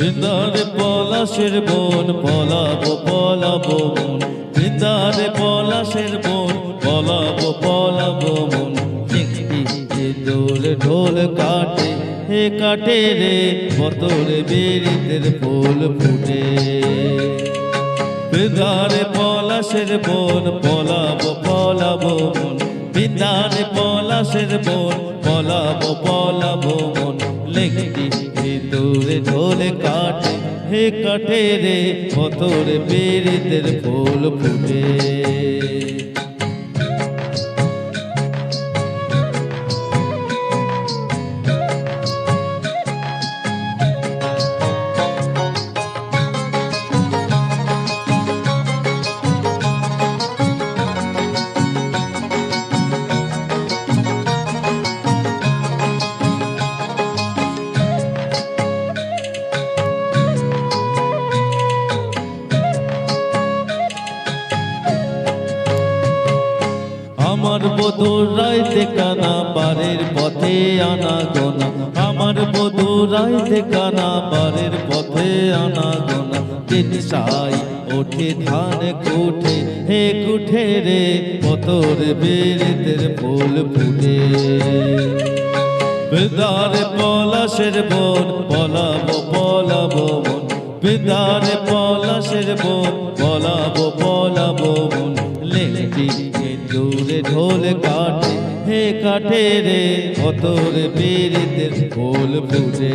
বৃন্দারে পলাশের বন, পলাবো পলাবো মন। বৃন্দারে পলাশের বন, পলাবো পলাবো মন। দোল ঢোল কাটে, হে কাটে রে বতর বেরিতের ফুল ফুটে। বৃন্দারে পলাশের বন, পলাবো পলাবো মন। বৃন্দারে পলাশের বন, পলাবো পলাবো দূরে ঢোলে কাটে হে কাটে রে পথর বেরিতের ফুল ফুটে। আমার বধুর রাইতে কানা বাড়ির পথে আনা গোনা। আমার বধুর রাইতে কানা বাড়ির পথে আনা গোনা। তিন সাই ওঠে ধান কুঠে, হে কুঠে রে পতর বেরিতের ফুল ফুটে। বেদারে পলাশের বন, পলাবো পলাবো মন। বেদারে পলাশের বন, পলাবো পলাবো মন। লেখটি দূরে ঢোল কাটে হে কাটে রে অতরে বেরিতে ফুল ফুটে।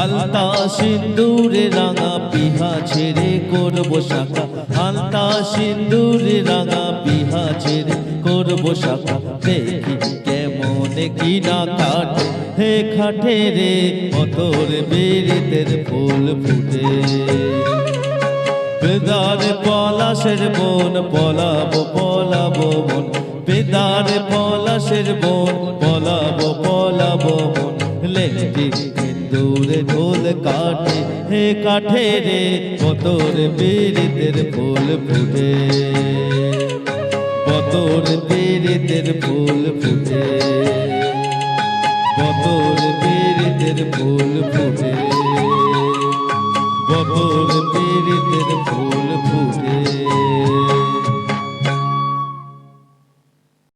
আলতা সিন্দুরে রাঙা পিহা ছেড়ে করব শাখা। আলতা সিন্দুরে রাঙা পিহা ছেড়ে করব শাখা। দেখি কেমন কি না কাটে হে খাটে রে, অতর বেরিতের ফুল ফুটে। পেদারে পলাশের বন পলাবো পলাবো মন। পেদারে পলাশের বন পলাবো পলাবো মন। লেখটি দূরে ঢোল কাঠে হে কাঠে রে কতর বীরিতের ফুল ফুটে। কতর বীরিতের ফুল ফুটে। কতর বীরিতের ফুল ফুটে। কতর পীড়িতের ফুল